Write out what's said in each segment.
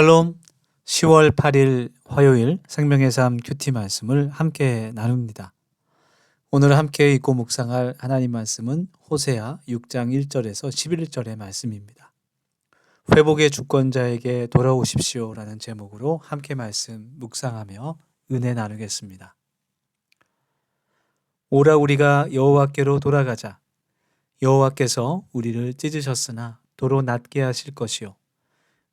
샬롬 10월 8일 화요일 생명의 삶 큐티 말씀을 함께 나눕니다. 오늘 함께 읽고 묵상할 하나님 말씀은 호세아 6장 1절에서 11절의 말씀입니다. 회복의 주권자에게 돌아오십시오 라는 제목으로 함께 말씀 묵상하며 은혜 나누겠습니다. 오라 우리가 여호와께로 돌아가자. 여호와께서 우리를 찢으셨으나 도로 낫게 하실 것이요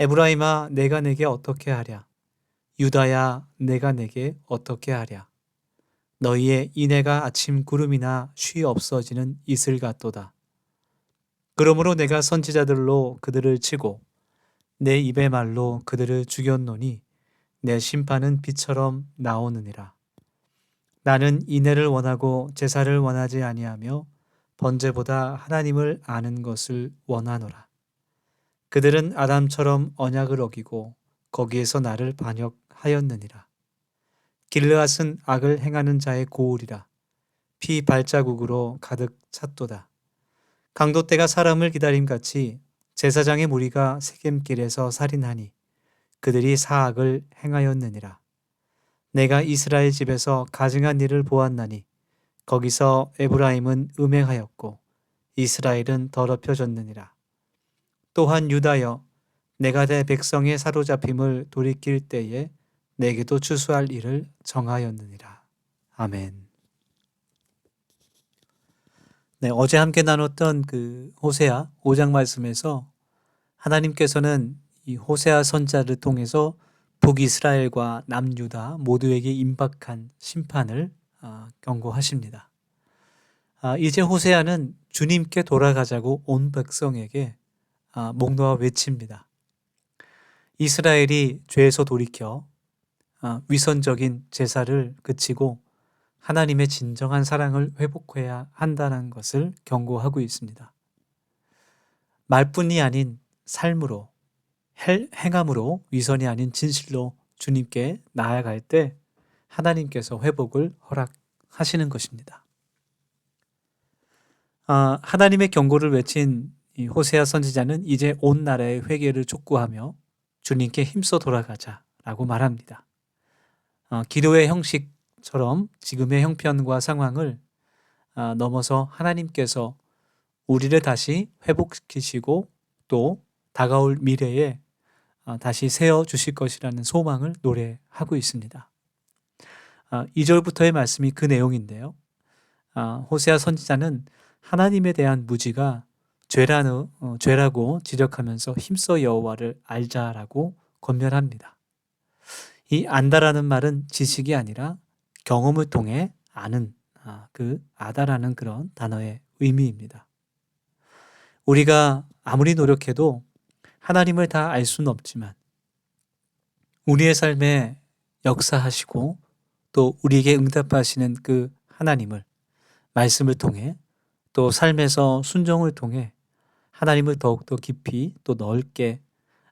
에브라임아 내가 내게 어떻게 하랴 유다야 내가 내게 어떻게 하랴 너희의 인애가 아침 구름이나 쉬 없어지는 이슬 같도다. 그러므로 내가 선지자들로 그들을 치고 내 입의 말로 그들을 죽였노니 내 심판은 비처럼 나오느니라. 나는 인애를 원하고 제사를 원하지 아니하며 번제보다 하나님을 아는 것을 원하노라. 그들은 아담처럼 언약을 어기고 거기에서 나를 반역하였느니라. 길르앗은 악을 행하는 자의 고울이라. 피 발자국으로 가득 찼도다. 강도 때가 사람을 기다림 같이 제사장의 무리가 세겜길에서 살인하니 그들이 사악을 행하였느니라. 내가 이스라엘 집에서 가증한 일을 보았나니 거기서 에브라임은 음행하였고 이스라엘은 더럽혀졌느니라. 또한 유다여 내가 내 백성의 사로잡힘을 돌이킬 때에 내게도 추수할 일을 정하였느니라. 아멘. 네, 어제 함께 나눴던 그 호세아 5장 말씀에서 하나님께서는 이 호세아 선자를 통해서 북이스라엘과 남유다 모두에게 임박한 심판을 아, 경고하십니다. 아, 이제 호세아는 주님께 돌아가자고 온 백성에게 아, 목 놓아 외칩니다. 이스라엘이 죄에서 돌이켜 위선적인 제사를 그치고 하나님의 진정한 사랑을 회복해야 한다는 것을 경고하고 있습니다. 말뿐이 아닌 삶으로 행함으로 위선이 아닌 진실로 주님께 나아갈 때 하나님께서 회복을 허락하시는 것입니다. 아, 하나님의 경고를 외친 호세아 선지자는 이제 온 나라의 회개를 촉구하며 주님께 힘써 돌아가자라고 말합니다. 아, 기도의 형식처럼 지금의 형편과 상황을 아, 넘어서 하나님께서 우리를 다시 회복시키시고 또 다가올 미래에 아, 다시 세워 주실 것이라는 소망을 노래하고 있습니다. 2절부터의 아, 말씀이 그 내용인데요. 아, 호세아 선지자는 하나님에 대한 무지가 죄라는, 어, 죄라고 지적하면서 힘써 여호와를 알자라고 권면합니다. 이 안다라는 말은 지식이 아니라 경험을 통해 아는 그 아다라는 그런 단어의 의미입니다. 우리가 아무리 노력해도 하나님을 다 알 수는 없지만 우리의 삶에 역사하시고 또 우리에게 응답하시는 그 하나님을 말씀을 통해 또 삶에서 순종을 통해 하나님을 더욱더 깊이 또 넓게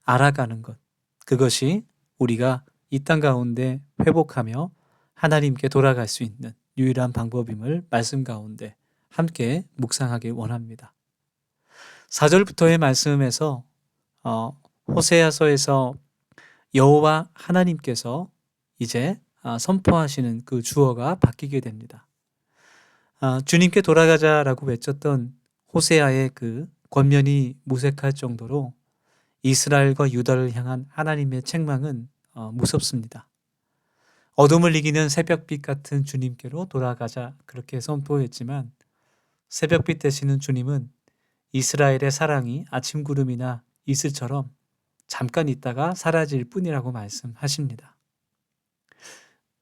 알아가는 것. 그것이 우리가 이 땅 가운데 회복하며 하나님께 돌아갈 수 있는 유일한 방법임을 말씀 가운데 함께 묵상하길 원합니다. 4절부터의 말씀에서 어, 호세아서에서 여호와 하나님께서 이제 아, 선포하시는 그 주어가 바뀌게 됩니다. 아, 주님께 돌아가자라고 외쳤던 호세아의 그 권면이 무색할 정도로 이스라엘과 유다를 향한 하나님의 책망은 어, 무섭습니다. 어둠을 이기는 새벽빛 같은 주님께로 돌아가자 그렇게 선포했지만 새벽빛 되시는 주님은 이스라엘의 사랑이 아침 구름이나 이슬처럼 잠깐 있다가 사라질 뿐이라고 말씀하십니다.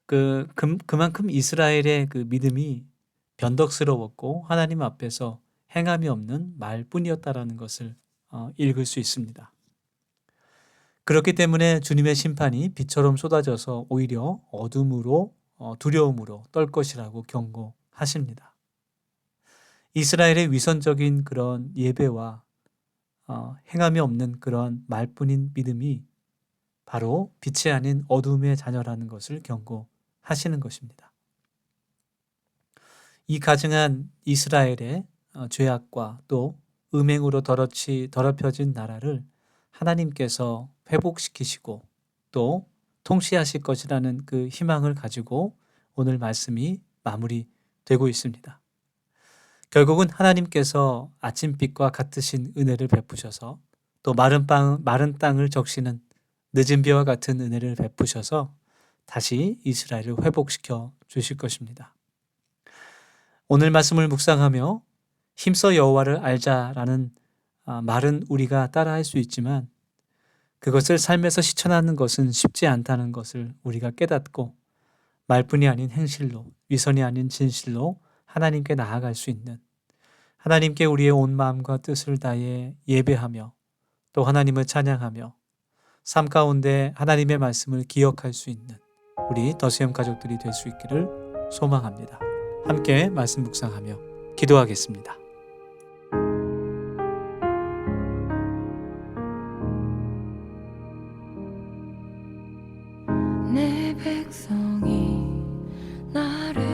그, 그 그만큼 이스라엘의 그 믿음이 변덕스러웠고 하나님 앞에서 행함이 없는 말뿐이었다라는 것을 어, 읽을 수 있습니다. 그렇기 때문에 주님의 심판이 비처럼 쏟아져서 오히려 어둠으로 어, 두려움으로 떨 것이라고 경고하십니다. 이스라엘의 위선적인 그런 예배와 어, 행함이 없는 그런 말뿐인 믿음이 바로 빛이 아닌 어둠의 자녀라는 것을 경고하시는 것입니다. 이 가증한 이스라엘의 어, 죄악과 또 음행으로 더럽히 더럽혀진 나라를 하나님께서 회복시키시고 또 통치하실 것이라는 그 희망을 가지고 오늘 말씀이 마무리되고 있습니다. 결국은 하나님께서 아침빛과 같으신 은혜를 베푸셔서 또 마른 땅, 마른 땅을 적시는 늦은 비와 같은 은혜를 베푸셔서 다시 이스라엘을 회복시켜 주실 것입니다. 오늘 말씀을 묵상하며 힘써 여호와를 알자라는 아, 말은 우리가 따라할 수 있지만 그것을 삶에서 실천하는 것은 쉽지 않다는 것을 우리가 깨닫고 말뿐이 아닌 행실로 위선이 아닌 진실로 하나님께 나아갈 수 있는 하나님께 우리의 온 마음과 뜻을 다해 예배하며 또 하나님을 찬양하며 삶 가운데 하나님의 말씀을 기억할 수 있는 우리 더수염 가족들이 될 수 있기를 소망합니다. 함께 말씀 묵상하며 기도하겠습니다. 백성이 나를